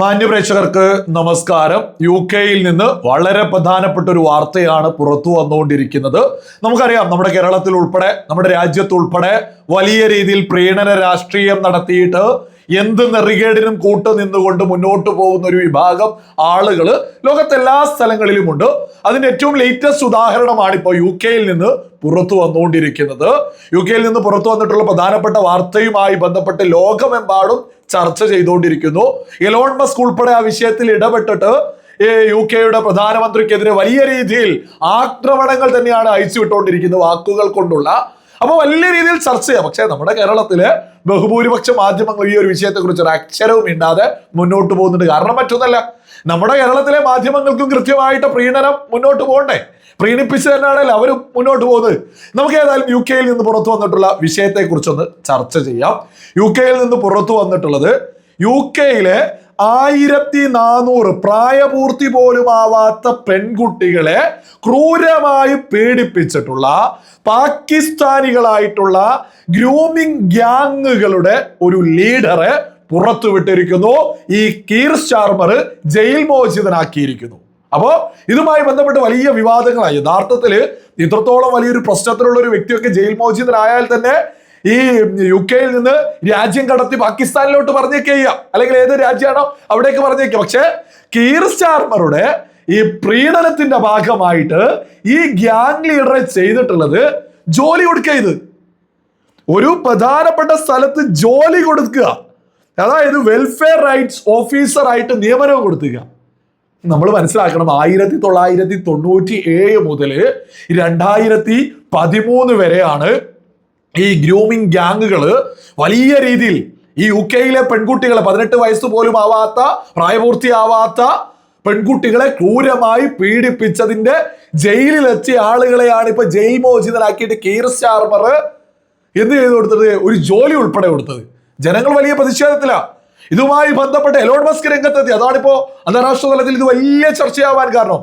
മാന്യപ്രേക്ഷകർക്ക് നമസ്കാരം. യു കെയിൽ നിന്ന് വളരെ പ്രധാനപ്പെട്ട ഒരു വാർത്തയാണ് പുറത്തു വന്നുകൊണ്ടിരിക്കുന്നത്. നമുക്കറിയാം നമ്മുടെ കേരളത്തിൽ ഉൾപ്പെടെ നമ്മുടെ രാജ്യത്ത് ഉൾപ്പെടെ വലിയ രീതിയിൽ പ്രീണന രാഷ്ട്രീയം നടത്തിയിട്ട് എന്ത് നെറികേടിനും കൂട്ട് നിന്നുകൊണ്ട് മുന്നോട്ട് പോകുന്ന ഒരു വിഭാഗം ആളുകൾ ലോകത്തെല്ലാ സ്ഥലങ്ങളിലുമുണ്ട്. അതിന്റെ ഏറ്റവും ലേറ്റസ്റ്റ് ഉദാഹരണമാണ് ഇപ്പോൾ യു കെയിൽ നിന്ന് പുറത്തു വന്നുകൊണ്ടിരിക്കുന്നത്. യു കെയിൽ നിന്ന് പുറത്തു വന്നിട്ടുള്ള പ്രധാനപ്പെട്ട വാർത്തയുമായി ബന്ധപ്പെട്ട് ലോകമെമ്പാടും ചർച്ച ചെയ്തുകൊണ്ടിരിക്കുന്നു. എലോൺ മസ്ക് ഉൾപ്പെടെ ആ വിഷയത്തിൽ ഇടപെട്ടിട്ട് യു കെയുടെ പ്രധാനമന്ത്രിക്കെതിരെ വലിയ രീതിയിൽ ആക്രമണങ്ങൾ തന്നെയാണ് അയച്ചു വിട്ടുകൊണ്ടിരിക്കുന്നത് വാക്കുകൾ കൊണ്ടുള്ള അപ്പൊ വലിയ രീതിയിൽ ചർച്ച ചെയ്യാം. പക്ഷേ നമ്മുടെ കേരളത്തിലെ ബഹുഭൂരിപക്ഷ മാധ്യമങ്ങൾ ഈ ഒരു വിഷയത്തെക്കുറിച്ച് ഒരു അക്ഷരവും ഇണ്ടാതെ മുന്നോട്ട് പോകുന്നുണ്ട്. കാരണം മറ്റൊന്നല്ല നമ്മുടെ കേരളത്തിലെ മാധ്യമങ്ങൾക്കും കൃത്യമായിട്ട് പ്രീണനം മുന്നോട്ട് പോകണ്ടേ. പ്രീണിപ്പിച്ച് തന്നെയാണല്ലോ അവരും മുന്നോട്ട് പോകുന്നത്. നമുക്ക് ഏതായാലും യു കെയിൽ നിന്ന് പുറത്തു വന്നിട്ടുള്ള വിഷയത്തെ കുറിച്ചൊന്ന് ചർച്ച ചെയ്യാം. യു കെയിൽ നിന്ന് പുറത്തു വന്നിട്ടുള്ളത് യു കെയിലെ ആയിരത്തി നാനൂറ് പ്രായപൂർത്തി പോലും ആവാത്ത പെൺകുട്ടികളെ ക്രൂരമായി പീഡിപ്പിച്ചിട്ടുള്ള പാകിസ്ഥാനികളായിട്ടുള്ള ഗ്രൂമിംഗ് ഗ്യാങ്ങുകളുടെ ഒരു ലീഡറെ പുറത്തുവിട്ടിരിക്കുന്നു. ഈ കീർ ശാർമർ ജയിൽ മോചിതനാക്കിയിരിക്കുന്നു. അപ്പോ ഇതുമായി ബന്ധപ്പെട്ട് വലിയ വിവാദങ്ങളായി. യഥാർത്ഥത്തിൽ ഇത്രത്തോളം വലിയൊരു പ്രശ്നത്തിലുള്ള ഒരു വ്യക്തിയൊക്കെ ജയിൽ മോചിതനായാൽ തന്നെ ഈ യു കെയിൽ നിന്ന് രാജ്യം കടത്തി പാകിസ്ഥാനിലോട്ട് പറഞ്ഞേക്ക് ചെയ്യാം അല്ലെങ്കിൽ ഏത് രാജ്യമാണോ അവിടേക്ക് പറഞ്ഞേക്കാം. പക്ഷെ കീർ സ്റ്റാർമറുടെ ഈ പ്രീണനത്തിന്റെ ഭാഗമായിട്ട് ഈ ഗ്യാങ് ലീഡറെ ചെയ്തിട്ടുള്ളത് ജോലി കൊടുക്കുക ഇത്. ഒരു പ്രധാനപ്പെട്ട സ്ഥലത്ത് ജോലി കൊടുക്കുക. അതായത് വെൽഫെയർ റൈറ്റ്സ് ഓഫീസർ ആയിട്ട് നിയമനം കൊടുക്കുക. നമ്മൾ മനസ്സിലാക്കണം ആയിരത്തി തൊള്ളായിരത്തി തൊണ്ണൂറ്റി ഏഴ് മുതൽ രണ്ടായിരത്തി പതിമൂന്ന് വരെയാണ് ഈ ഗ്രൂമിംഗ് ഗ്യാങ്ങുകൾ വലിയ രീതിയിൽ ഈ യു കെയിലെ പെൺകുട്ടികളെ പതിനെട്ട് വയസ്സ് പോലും ആവാത്ത പ്രായപൂർത്തിയാവാത്ത പെൺകുട്ടികളെ ക്രൂരമായി പീഡിപ്പിച്ചതിന്റെ ജയിലിലെത്തിയ ആളുകളെയാണ് ഇപ്പൊ ജയിൽ മോചിതനാക്കിയിട്ട് കീർ സ്റ്റാർമർ എന്ത് ചെയ്തു കൊടുത്തത്? ഒരു ജോലി ഉൾപ്പെടെ കൊടുത്തത്. ജനങ്ങൾ വലിയ പ്രതിഷേധത്തിലാണ് ഇതുമായി ബന്ധപ്പെട്ട് എലോൺ മസ്ക് രംഗത്തെത്തി. അതാണിപ്പോ അന്താരാഷ്ട്ര തലത്തിൽ ഇത് വലിയ ചർച്ചയാവാൻ കാരണം.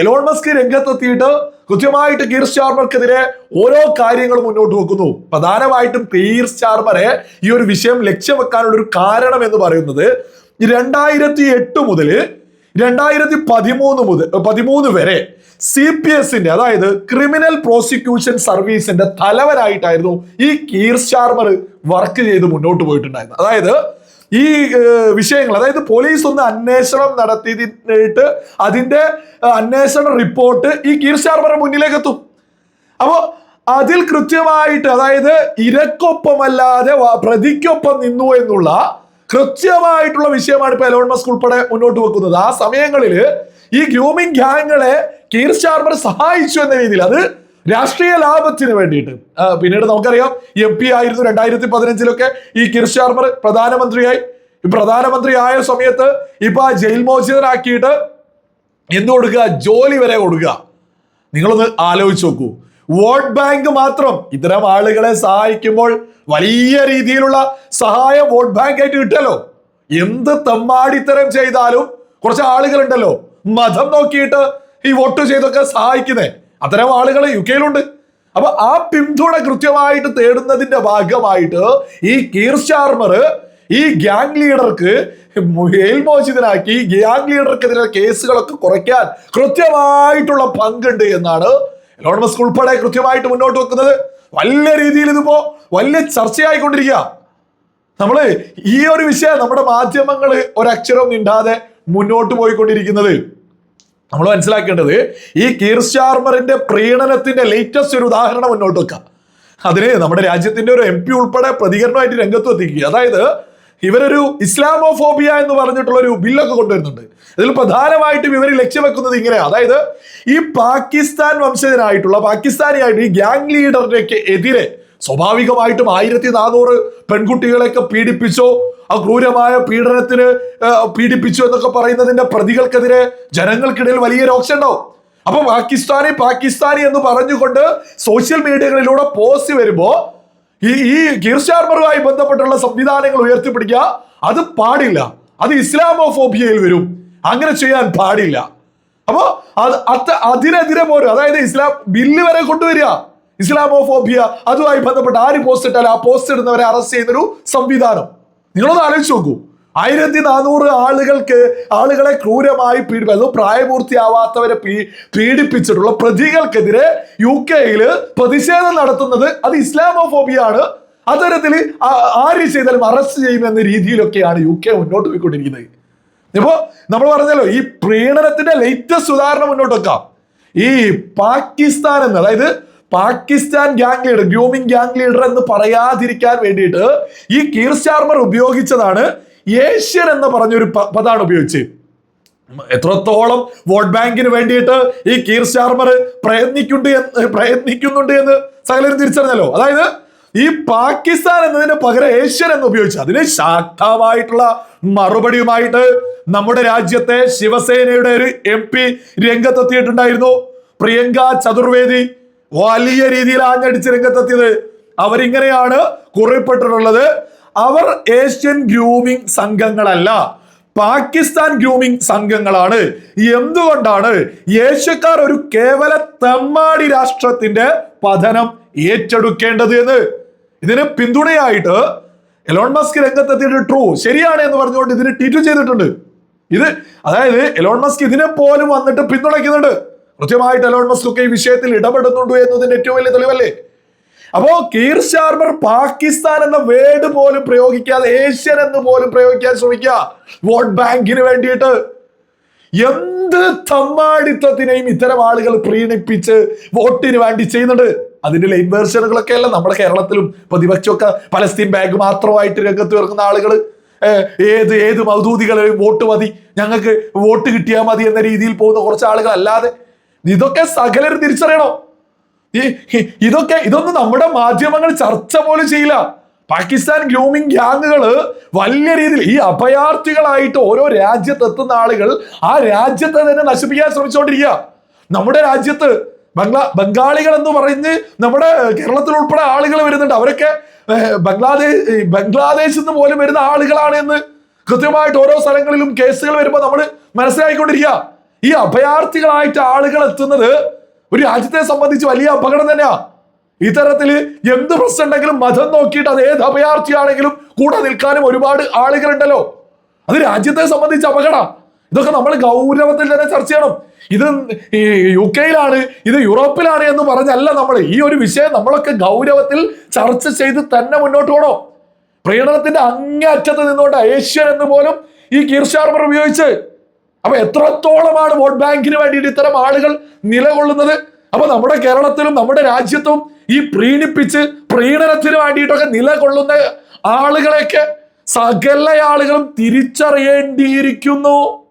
എലോൺ മസ്ക് രംഗത്തെത്തിയിട്ട് കൃത്യമായിട്ട് കീർ സ്റ്റാർമർക്കെതിരെ ഓരോ കാര്യങ്ങൾ മുന്നോട്ട് വെക്കുന്നു. പ്രധാനമായിട്ടും കീർ ചാർമറെ ഈ ഒരു വിഷയം ലക്ഷ്യം വെക്കാനുള്ള ഒരു കാരണം എന്ന് പറയുന്നത് രണ്ടായിരത്തി എട്ട് മുതൽ രണ്ടായിരത്തി പതിമൂന്ന് മുതൽ പതിമൂന്ന് വരെ സി പി എസിന്റെ അതായത് ക്രിമിനൽ പ്രോസിക്യൂഷൻ സർവീസിന്റെ തലവനായിട്ടായിരുന്നു ഈ കീർ ചാർമർ വർക്ക് ചെയ്ത് മുന്നോട്ട് പോയിട്ടുണ്ടായിരുന്നത്. അതായത് ഈ വിഷയങ്ങൾ അതായത് പോലീസ് ഒന്ന് അന്വേഷണം നടത്തിയിട്ട് അതിന്റെ അന്വേഷണ റിപ്പോർട്ട് ഈ കീർ ശാർമറുടെ മുന്നിലേക്ക് എത്തും അപ്പോ അതിൽ കൃത്യമായിട്ട് അതായത് ഇരക്കൊപ്പമല്ലാതെ പ്രതിക്കൊപ്പം നിന്നു എന്നുള്ള കൃത്യമായിട്ടുള്ള വിഷയമാണ് ഇപ്പൊ എലോൺ ഉൾപ്പെടെ മുന്നോട്ട് വെക്കുന്നത്. ആ സമയങ്ങളിൽ ഈ ഗ്രൂമിംഗ് ഗ്യാങ്ങുകളെ കീർ ചാർമർ സഹായിച്ചു എന്ന രീതിയിൽ അത് രാഷ്ട്രീയ ലാഭത്തിന് വേണ്ടിയിട്ട്. പിന്നീട് നമുക്കറിയാം എം പി ആയിരുന്നു രണ്ടായിരത്തി പതിനഞ്ചിലൊക്കെ ഈ കിർ സ്റ്റാർമർ പ്രധാനമന്ത്രിയായി. പ്രധാനമന്ത്രി ആയ സമയത്ത് ഇപ്പൊ ആ ജയിൽ മോചിതനാക്കിയിട്ട് എന്ത് കൊടുക്കുക? ജോലി വരെ കൊടുക്കുക. നിങ്ങളൊന്ന് ആലോചിച്ച് നോക്കൂ. വോട്ട് ബാങ്ക് മാത്രം ഇത്തരം ആളുകളെ സഹായിക്കുമ്പോൾ വലിയ രീതിയിലുള്ള സഹായം വോട്ട് ബാങ്ക് ആയിട്ട് കിട്ടല്ലോ എന്ത് തമ്മാടിത്തരം ചെയ്താലും കുറച്ച് ആളുകളുണ്ടല്ലോ. മതം നോക്കിയിട്ട് ഈ വോട്ട് ചെയ്തൊക്കെ സഹായിക്കുന്നേ. അത്തരം ആളുകൾ യു കെയിലുണ്ട് അപ്പൊ ആ പിന്തുണ കൃത്യമായിട്ട് തേടുന്നതിന്റെ ഭാഗമായിട്ട് ഈ കീർ ഈ ഗ്യാങ് ലീഡർക്ക് മേൽമോചിതനാക്കി ഗ്യാങ് ലീഡർക്കെതിരെ കേസുകളൊക്കെ കുറയ്ക്കാൻ കൃത്യമായിട്ടുള്ള പങ്കുണ്ട് എന്നാണ് എലോൺ മസ്ക് ഉൾപ്പെടെ കൃത്യമായിട്ട് മുന്നോട്ട് വെക്കുന്നത്. വലിയ രീതിയിൽ ഇതിപ്പോ വലിയ ചർച്ചയായിക്കൊണ്ടിരിക്കുക. നമ്മൾ ഈ ഒരു വിഷയം നമ്മുടെ മാധ്യമങ്ങൾ ഒരക്ഷരവും മിണ്ടാതെ മുന്നോട്ട് പോയിക്കൊണ്ടിരിക്കുന്നത്. നമ്മൾ മനസ്സിലാക്കേണ്ടത് ഈ കീർഷാർമറിന്റെ പ്രീണനത്തിന്റെ ലേറ്റസ്റ്റ് ഒരു ഉദാഹരണം മുന്നോട്ട് വെക്കാം. അതിന് നമ്മുടെ രാജ്യത്തിന്റെ ഒരു എം പി ഉൾപ്പെടെ പ്രതികരണമായിട്ട് രംഗത്ത് എത്തിക്കുക. അതായത് ഇവരൊരു ഇസ്ലാമോഫോബിയ എന്ന് പറഞ്ഞിട്ടുള്ള ഒരു ബില്ലൊക്കെ കൊണ്ടുവരുന്നുണ്ട്. ഇതിൽ പ്രധാനമായിട്ടും ഇവർ ലക്ഷ്യം വെക്കുന്നത് ഇങ്ങനെയാണ് അതായത് ഈ പാകിസ്ഥാൻ വംശജനായിട്ടുള്ള പാകിസ്ഥാനിയായിട്ട് ഈ ഗ്യാങ് ലീഡറിനൊക്കെ എതിരെ സ്വാഭാവികമായിട്ടും ആയിരത്തി നാനൂറ് പെൺകുട്ടികളെയൊക്കെ പീഡിപ്പിച്ചോ ആ ക്രൂരമായ പീഡനത്തിന് പീഡിപ്പിച്ചു എന്നൊക്കെ പറയുന്നതിന്റെ പ്രതികൾക്കെതിരെ ജനങ്ങൾക്കിടയിൽ വലിയ രോക്ഷം ഉണ്ടാവും. അപ്പൊ പാകിസ്ഥാനി പാകിസ്ഥാനി എന്ന് പറഞ്ഞുകൊണ്ട് സോഷ്യൽ മീഡിയകളിലൂടെ പോസ്റ്റ് വരുമ്പോ ഈ ഈ ഗീർഷാർമറുമായി ബന്ധപ്പെട്ടുള്ള സംവിധാനങ്ങൾ ഉയർത്തിപ്പിടിക്കുക അത് പാടില്ല. അത് ഇസ്ലാമോഫോബിയയിൽ വരും. അങ്ങനെ ചെയ്യാൻ പാടില്ല. അപ്പോ അത് അത് അതിനെതിരെ പോരും. അതായത് ഇസ്ലാം ബില്ല് വരെ കൊണ്ടുവരിക. ഇസ്ലാമോഫോബിയ അതുമായി ബന്ധപ്പെട്ട് ആര് പോസ്റ്റ് ഇട്ടാലും ആ പോസ്റ്റ് ഇടുന്നവരെ അറസ്റ്റ് ചെയ്യുന്നൊരു സംവിധാനം. നിങ്ങളൊന്ന് ആലോചിച്ച് നോക്കൂ. ആയിരത്തി നാനൂറ് ആളുകൾക്ക് ആളുകളെ ക്രൂരമായി പീഡി അത് പ്രായപൂർത്തിയാവാത്തവരെ പീ പീഡിപ്പിച്ചിട്ടുള്ള പ്രതികൾക്കെതിരെ യു കെയിൽ പ്രതിഷേധം നടത്തുന്നത് അത് ഇസ്ലാമോഫോബിയാണ് അത്തരത്തിൽ ആര് ചെയ്താലും അറസ്റ്റ് ചെയ്യുമെന്ന രീതിയിലൊക്കെയാണ് യു കെ മുന്നോട്ട് പോയിക്കൊണ്ടിരിക്കുന്നത്. ഇപ്പോ നമ്മൾ പറഞ്ഞല്ലോ ഈ പ്രീണനത്തിന്റെ ലേറ്റസ്റ്റ് ഉദാഹരണം മുന്നോട്ട് വെക്കാം. ഈ പാകിസ്ഥാൻ എന്ന് അതായത് Pakistan gang leader grooming gang leader എന്ന് പറയാതിരിക്കാൻ വേണ്ടിയിട്ട് ഈ കീർ സ്റ്റാർമർ ഉപയോഗിച്ചതാണ് ഏഷ്യൻ എന്ന് പറഞ്ഞൊരു പദാണ് പദമാണ് ഉപയോഗിച്ചത് എത്രത്തോളം വോട്ട് ബാങ്കിന് വേണ്ടിയിട്ട് ഈ കീർ സ്റ്റാർമർ പ്രയത്നിക്കുന്നുണ്ട് എന്ന് പ്രയത്നിക്കുന്നുണ്ട് എന്ന് സകലരും തിരിച്ചറിഞ്ഞല്ലോ. അതായത് ഈ പാകിസ്ഥാൻ എന്നതിന് പകരം ഏഷ്യൻ എന്ന് ഉപയോഗിച്ചു അതിന് ശക്തമായിട്ടുള്ള മറുപടിയുമായിട്ട് നമ്മുടെ രാജ്യത്തെ ശിവസേനയുടെ ഒരു എം പി രംഗത്തെത്തിയിട്ടുണ്ടായിരുന്നു. പ്രിയങ്ക ചതുർവേദി വലിയ രീതിയിൽ ആഞ്ഞടിച്ച് രംഗത്തെത്തിയത് അവരിങ്ങനെയാണ് കുറിപ്പെട്ടിട്ടുള്ളത് അവർ ഏഷ്യൻ ഗ്രൂമിംഗ് സംഘങ്ങളല്ല പാകിസ്ഥാൻ ഗ്രൂമിംഗ് സംഘങ്ങളാണ്. എന്തുകൊണ്ടാണ് ഏഷ്യക്കാർ ഒരു കേവല തെമ്മാടി രാഷ്ട്രത്തിന്റെ പതനം ഏറ്റെടുക്കേണ്ടത് എന്ന്? ഇതിന് പിന്തുണയായിട്ട് എലോൺ മസ്ക് രംഗത്തെത്തിയിട്ട് ട്രൂ ശരിയാണ് എന്ന് പറഞ്ഞുകൊണ്ട് ഇതിന് ട്വീറ്റ് ചെയ്തിട്ടുണ്ട്. ഇത് അതായത് എലോൺ മസ്ക് ഇതിനെ പോലും വന്നിട്ട് പിന്തുണയ്ക്കുന്നുണ്ട്. കൃത്യമായിട്ട് എലോൺ മസ്ക് ഒക്കെ ഈ വിഷയത്തിൽ ഇടപെടുന്നുണ്ട് എന്നതിന്റെ ഏറ്റവും വലിയ തെളിവല്ലേ? അപ്പോ കീർ ശാർമർ പാകിസ്ഥാൻ എന്ന വേർഡ് പോലും പ്രയോഗിക്കാതെ ഏഷ്യൻ എന്ന് പോലും പ്രയോഗിക്കാൻ ശ്രമിക്കുക. വോട്ട് ബാങ്കിന് വേണ്ടിയിട്ട്. എന്ത് തമ്മാടിത്തത്തിനെയും ഇത്തരം ആളുകൾ പ്രീണിപ്പിച്ച് വോട്ടിന് വേണ്ടി ചെയ്യുന്നുണ്ട്. അതിന്റെ ലൈൻ വേർഷനുകളൊക്കെ അല്ല നമ്മുടെ കേരളത്തിലും പ്രതിപക്ഷമൊക്കെ പലസ്തീൻ ബാങ്ക് മാത്രമായിട്ട് രംഗത്ത് ഇറങ്ങുന്ന ആളുകൾ. ഏത് ഏത് മൗദൂദികളെ വോട്ട് മതി. ഞങ്ങൾക്ക് വോട്ട് കിട്ടിയാൽ മതി എന്ന രീതിയിൽ പോകുന്ന കുറച്ച് ആളുകൾ അല്ലാതെ ഇതൊക്കെ സകലരും തിരിച്ചറിയണോ? ഈ ഇതൊക്കെ ഇതൊന്നും നമ്മുടെ മാധ്യമങ്ങൾ ചർച്ച പോലും ചെയ്യില്ല. പാകിസ്ഥാൻ ഗ്രൂമിംഗ് ഗ്യാങ്ങുകൾ വലിയ രീതിയിൽ ഈ അഭയാർത്ഥികളായിട്ട് ഓരോ രാജ്യത്ത് എത്തുന്ന ആളുകൾ ആ രാജ്യത്തെ തന്നെ നശിപ്പിക്കാൻ ശ്രമിച്ചുകൊണ്ടിരിക്കുക. നമ്മുടെ രാജ്യത്ത് ബംഗ്ലാ ബംഗാളികൾ എന്ന് പറഞ്ഞ് നമ്മുടെ കേരളത്തിൽ ഉൾപ്പെടെ ആളുകൾ വരുന്നുണ്ട്. അവരൊക്കെ ബംഗ്ലാദേശ് ബംഗ്ലാദേശിൽ നിന്ന് പോലും വരുന്ന ആളുകളാണ് എന്ന് കൃത്യമായിട്ട് ഓരോ സ്ഥലങ്ങളിലും കേസുകൾ വരുമ്പോൾ നമ്മൾ മനസ്സിലാക്കിക്കൊണ്ടിരിക്കുക ഈ അഭയാർത്ഥികളായിട്ട് ആളുകൾ എത്തുന്നത് ഒരു രാജ്യത്തെ സംബന്ധിച്ച് വലിയ അപകടം തന്നെയാ. ഇത്തരത്തിൽ എന്ത് പ്രശ്നം ഉണ്ടെങ്കിലും മതം നോക്കിയിട്ട് അത് ഏത് അഭയാർത്ഥിയാണെങ്കിലും കൂടെ നിൽക്കാനും ഒരുപാട് ആളുകളുണ്ടല്ലോ. അത് രാജ്യത്തെ സംബന്ധിച്ച് അപകട. ഇതൊക്കെ നമ്മൾ ഗൗരവത്തിൽ തന്നെ ചർച്ച ചെയ്യണം. ഇത് യു കെയിലാണ് ഇത് യൂറോപ്പിലാണ് എന്ന് പറഞ്ഞല്ല നമ്മൾ. ഈ ഒരു വിഷയം നമ്മളൊക്കെ ഗൗരവത്തിൽ ചർച്ച ചെയ്ത് തന്നെ മുന്നോട്ട് പോകണം പ്രീണനത്തിന്റെ അങ്ങേ അറ്റത്ത് നിന്നുകൊണ്ട് ഏഷ്യൻ എന്ന് പോലും ഈ കീർഷാർമർ ഉപയോഗിച്ച് അപ്പൊ എത്രത്തോളമാണ് വോട്ട് ബാങ്കിന് വേണ്ടിയിട്ട് ഇത്തരം ആളുകൾ നിലകൊള്ളുന്നത്? അപ്പൊ നമ്മുടെ കേരളത്തിലും നമ്മുടെ രാജ്യത്തും ഈ പ്രീണിപ്പിച്ച് പ്രീണനത്തിന് വേണ്ടിയിട്ടൊക്കെ നിലകൊള്ളുന്ന ആളുകളെയൊക്കെ സകല ആളുകളും തിരിച്ചറിയേണ്ടിയിരിക്കുന്നു.